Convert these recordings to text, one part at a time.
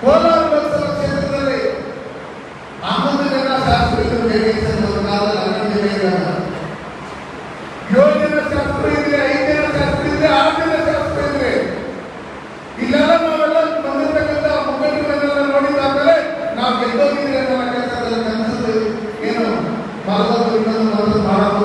ಕೋಲಾರ ಲೋಕಸಭಾ ಕ್ಷೇತ್ರದಲ್ಲಿ ಹನ್ನೊಂದು ಜನ ಶಾಸಕರು ಜೆಡಿಎಸ್ ನಾವು ಹನ್ನೊಂದು ಇದ್ರೆ ಐದು ಜನ ನಾವೆಲ್ಲ ಬಂದಿರತಕ್ಕಂಥ ಮುಖಂಡರನ್ನೆಲ್ಲ ನೋಡಿದಾದ್ಮೇಲೆ ನಾವು ಗೆದ್ದೋಗಿದ್ರೆ ಅನ್ನೋ ಕೆಲಸದಲ್ಲಿ ಕನಸು ಏನು ಮಾಡೋದು ಇನ್ನೊಂದು ಮಾಡೋದು ಮಾಡೋದು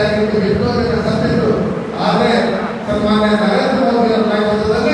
ಆಗಿತ್ತು ಎಷ್ಟೋ ಜನ ಸತ್ತಿತ್ತು ಆದರೆ ಸನ್ಮಾನ್ಯ ನರೇಂದ್ರ ಮೋದಿ ಅವರ ನಾಯಕತ್ವದಲ್ಲಿ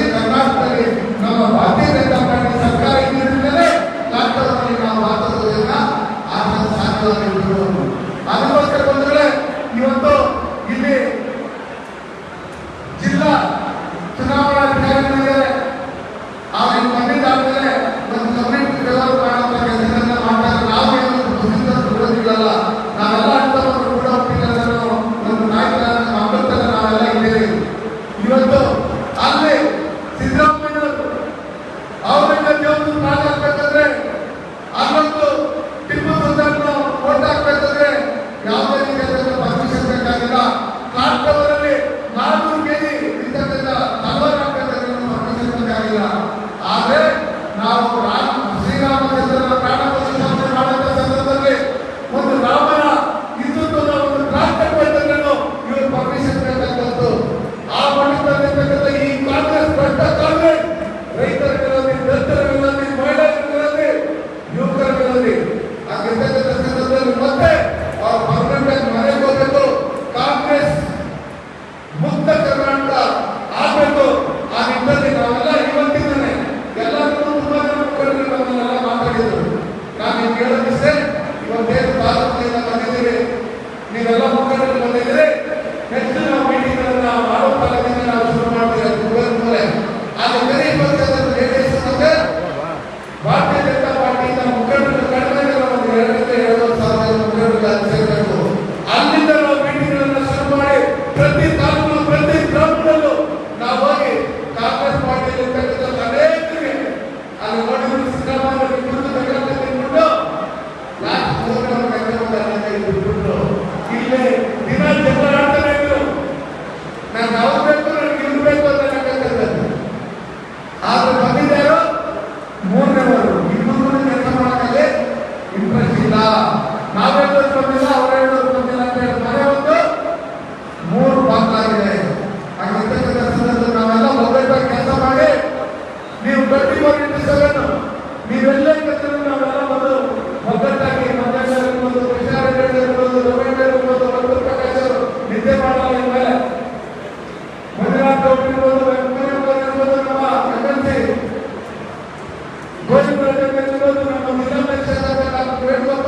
Remember